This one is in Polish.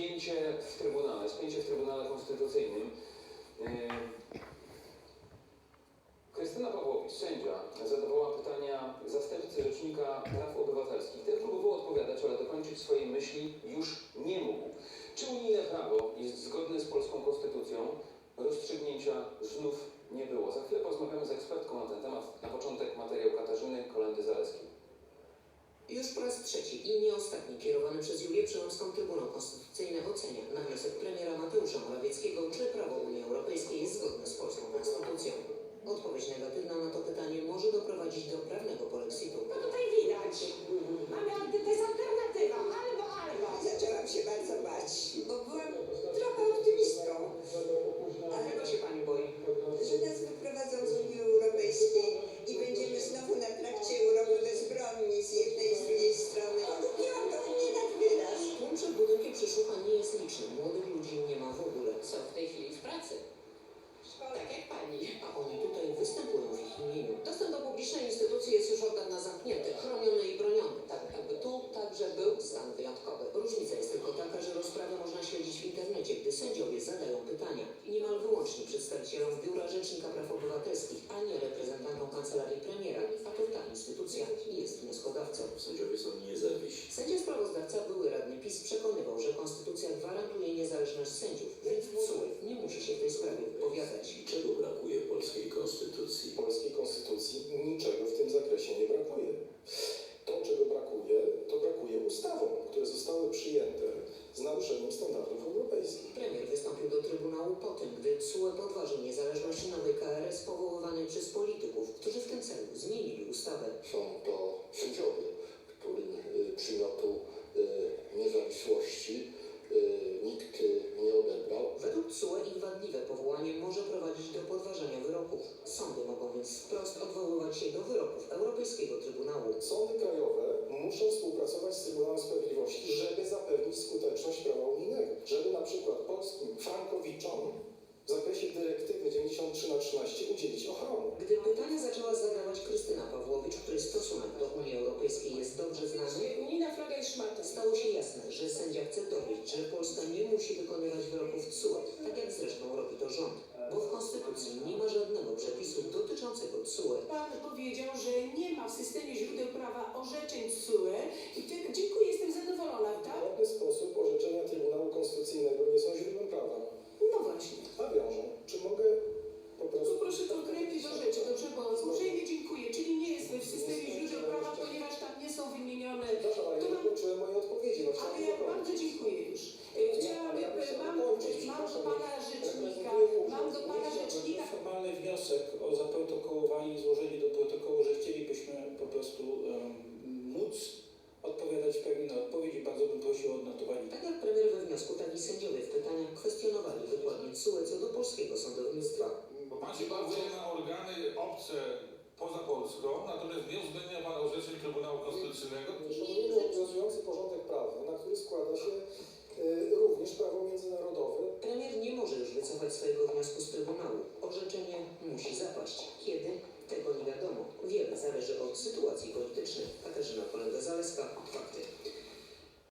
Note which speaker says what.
Speaker 1: spięcie w Trybunale, spięcie w Trybunale Konstytucyjnym. Yy, Krystyna Pawłowicz, sędzia, zadawała pytania zastępcy Rzecznika Praw Obywatelskich. Ten próbował odpowiadać, ale dokończyć swojej myśli już nie mógł. Czy unijne prawo jest zgodne z polską konstytucją? Rozstrzygnięcia znów nie było. Za chwilę porozmawiamy z ekspertką na ten temat. Na początek materiał Katarzyny Kolendy-Zaleskiej.
Speaker 2: Już po raz trzeci i nie ostatni kierowany przez Julię Przyłębską Trybunał Konstytucyjny ocenia na wniosek premiera Mateusza Morawieckiego, czy prawo Unii Europejskiej jest zgodne z polską
Speaker 3: I
Speaker 2: niemal wyłącznie przedstawicielom Biura Rzecznika Praw Obywatelskich, a nie reprezentantom Kancelarii Premiera, a to ta instytucja jest wnioskodawcą.
Speaker 4: Sędziowie są niezawiśli.
Speaker 2: Sędzia sprawozdawca, były radny PiS, przekonywał, że konstytucja gwarantuje niezależność sędziów, więc CUE nie musi się w tej sprawie wypowiadać.
Speaker 4: Czego brakuje polskiej konstytucji?
Speaker 5: W polskiej konstytucji niczego w tym zakresie nie brakuje. To, czego brakuje, to brakuje ustawom, które zostały przyjęte z naruszeniem standardów europejskich.
Speaker 2: Premier wystąpił do Trybunału po tym, gdy CUE podważył niezależność nowej KRS powoływanej przez polityków, którzy w tym celu zmienili ustawę.
Speaker 6: Są to sędziowie, którym y, przymiotu y, niezawisłości y, nikt nie odebrał.
Speaker 2: Według CUE ich wadliwe powołanie może prowadzić do podważania wyroków. Sądy mogą więc wprost odwoływać się do wyroków Europejskiego Trybunału.
Speaker 5: Sądy krajowe muszą współpracować z Trybunałem Sprawiedliwości, udzielić ochrony.
Speaker 2: Gdy pytania zaczęła zadawać Krystyna Pawłowicz, której stosunek do Unii Europejskiej jest dobrze znany,
Speaker 7: Unijna flaga jest
Speaker 2: stało się jasne, że sędzia chce dowieść, że Polska nie musi wykonywać wyroków CUE, tak jak zresztą robi to rząd, bo w Konstytucji nie ma żadnego przepisu dotyczącego CUE.
Speaker 7: Pan powiedział, że nie ma w systemie źródeł prawa orzeczeń CUE i ty, dziękuję, jestem zadowolona,
Speaker 5: W
Speaker 7: tak?
Speaker 5: żaden sposób orzeczenia Trybunału Konstytucyjnego nie są źródłem prawa.
Speaker 7: No właśnie.
Speaker 5: A wiążą. Czy mogę po prostu...
Speaker 7: Tu proszę konkretnie do rzeczy, dobrze, bo uprzejmie dziękuję, czyli nie jest w systemie źródeł prawa, ponieważ tam nie są wymienione.
Speaker 5: Przepraszam, ale ja dokończyłem moje odpowiedzi. No,
Speaker 7: Ale
Speaker 5: chciałem
Speaker 7: ja
Speaker 5: dokończyć.
Speaker 7: bardzo dziękuję już. E, Chciałam, e, mam, mam do pana rzecznika, mam do pana rzecznika
Speaker 8: Formalny wniosek o zaprotokołowanie i złożenie do protokołu, że chcielibyśmy po prostu em, móc odpowiadać w pełni na odpowiedź i bardzo bym prosił o odnotowanie.
Speaker 2: Tak jak premier we wniosku, tak i sędziowie w pytaniach kwestionowali wykładnię CUE co do polskiego sądownictwa.
Speaker 9: Pan się bazuje na organy obce poza Polską, natomiast nie uwzględnia Pan orzeczeń Trybunału Konstytucyjnego.
Speaker 5: Szanujemy obowiązujący porządek prawny, na który składa się y, również prawo międzynarodowe.
Speaker 2: Premier nie może już wycofać swojego wniosku z Trybunału. Orzeczenie musi zapaść. Kiedy? Tego nie wiadomo. Wiele zależy od sytuacji politycznej. Katarzyna Kolenda-Zaleska, fakty.